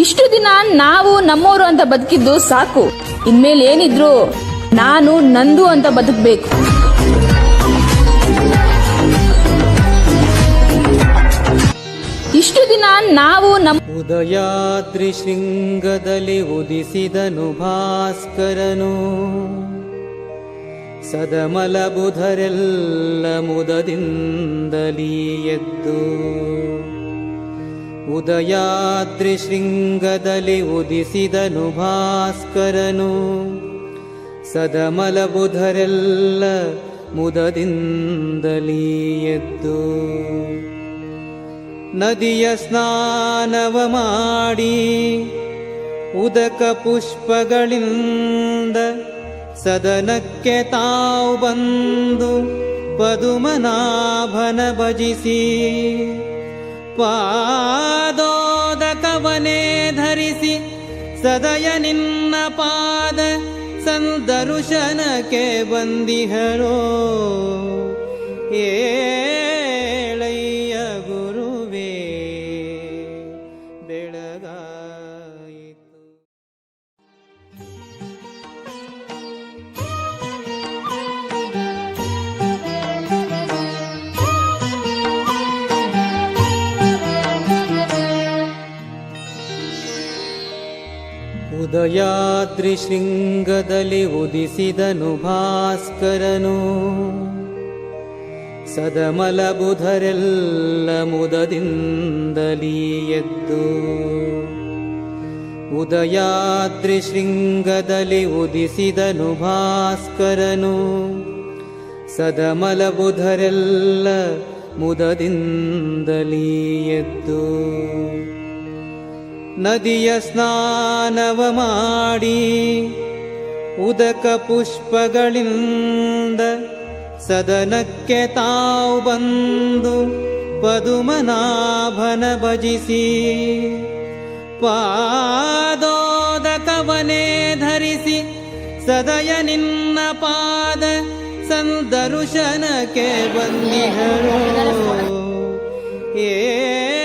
ಇಷ್ಟು ದಿನ ನಾವು ನಮ್ಮೋರು ಅಂತ ಬದುಕಿದ್ದು ಸಾಕು. ಇನ್ಮೇಲೆ ಏನಿದ್ರು ನಾನು ನಂದು ಅಂತ ಬದುಕಬೇಕು. ಇಷ್ಟು ದಿನ ನಾವು ನಮ್ಮ ಉದಯಾದ್ರಿ ಶೃಂಗದಲ್ಲಿ ಉದಿಸಿದನು ಭಾಸ್ಕರನು. ಸದಮಲ ಬುಧರೆಲ್ಲ ಮುದದಿಂದಲೀ ಎದ್ದು ಉದಯಾದ್ರಿ ಶೃಂಗದಲ್ಲಿ ಉದಿಸಿದನು ಭಾಸ್ಕರನು. ಸದಮಲ ಬುಧರೆಲ್ಲ ಮುದದಿಂದಲೀ ಎದ್ದು ನದಿಯ ಸ್ನಾನವ ಮಾಡಿ ಉದಕ ಪುಷ್ಪಗಳಿಂದ ಸದನಕ್ಕೆ ತಾವು ಬಂದು ಪದುಮನಾಭನ ಭಜಿಸಿ ಪಾದೋದಕವನೇ ಧರಿಸಿ ಸದಯ ನಿನ್ನ ಪಾದ ಸಂದರುಶನಕ್ಕೆ ಬಂದಿಹರೋ. ಏಳಯ್ಯ ಉದಯಾದ್ರಿ ಶೃಂಗದಲ್ಲಿ ಉದಿಸಿದನು ಭಾಸ್ಕರನು ಸದಮಲ ಬುಧರೆಲ್ಲ ಮುದದಿಂದಲೀ ಎದ್ದು ಉದಯಾದ್ರಿ ಶೃಂಗದಲ್ಲಿ ಉದಿಸಿದನು ಭಾಸ್ಕರನು ಸದಮಲ ಬುಧರೆಲ್ಲ ಮುದದಿಂದಲೀ ಎದ್ದು ನದಿಯ ಸ್ನಾನವ ಮಾಡಿ ಉದಕ ಪುಷ್ಪಗಳಿಂದ ಸದನಕ್ಕೆ ತಾವು ಬಂದು ಪದುಮನಾಭನ ಭಜಿಸಿ ಪಾದೋದಕವನೇ ಧರಿಸಿ ಸದಯ ನಿನ್ನ ಪಾದ ಸಂದರುಶನಕ್ಕೆ ಬಂದಿಹರೋ ಏಳಯ್ಯ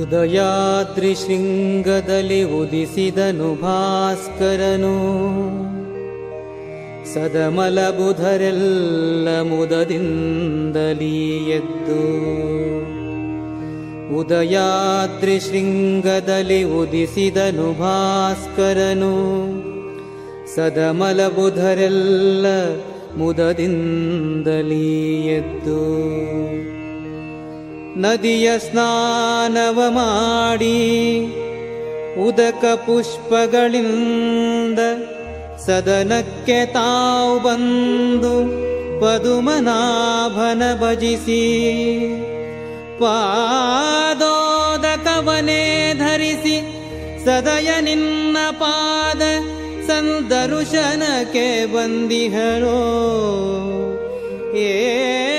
ಉದಯಾದ್ರಿ ಶೃಂಗದಲ್ಲಿ ಉದಿಸಿದನು ಭಾಸ್ಕರನು. ಸದಮಲ ಬುಧರೆಲ್ಲ ಮುದದಿಂದಲೀ ಎದ್ದು ಉದಯಾದ್ರಿ ಶೃಂಗದಲ್ಲಿ ಉದಿಸಿದನು ಭಾಸ್ಕರನು ಸದಮಲ ಬುಧರೆಲ್ಲ ಮುದದಿಂದಲೀ ಎದ್ದು ನದಿಯ ಸ್ನಾನವ ಮಾಡಿ ಉದಕ ಪುಷ್ಪಗಳಿಂದ ಸದನಕ್ಕೆ ತಾವು ಬಂದು ಪದುಮನಾಭನ ಭಜಿಸಿ ಪಾದೋದಕವನೇ ಧರಿಸಿ ಸದಯ ನಿನ್ನ ಪಾದ ಸಂದರುಶನಕ್ಕೆ ಬಂದಿಹರೋ ಏಳಯ್ಯ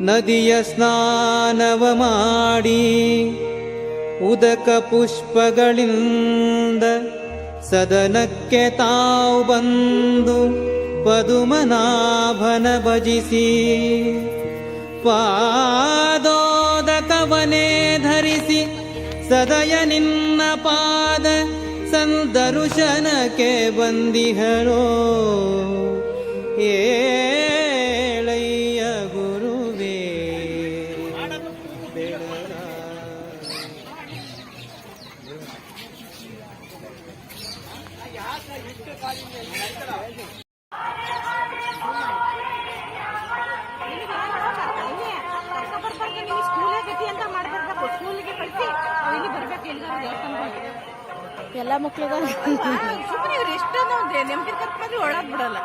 ನದಿಯ ಸ್ನಾನವ ಮಾಡಿ ಉದಕ ಪುಷ್ಪಗಳಿಂದ ಸದನಕ್ಕೆ ತಾವು ಬಂದು ಪದುಮನಾಭನ ಭಜಿಸಿ ಪಾದೋದಕವನೇ ಧರಿಸಿ ಸದಯ ನಿನ್ನ ಪಾದ ಸಂದರುಶನಕ್ಕೆ ಬಂದಿಹರೋ. ಎಲ್ಲ ಮಕ್ಳಿಗೂ ಸುಮ್ಮನೆ ಇವ್ರು ಎಷ್ಟೊಂದು ನೆಮ್ಮದಿ ಕರ್ಕೊಂಡ್ರೆ ಒಳಗೆ ಬಿಡಲ್ಲ.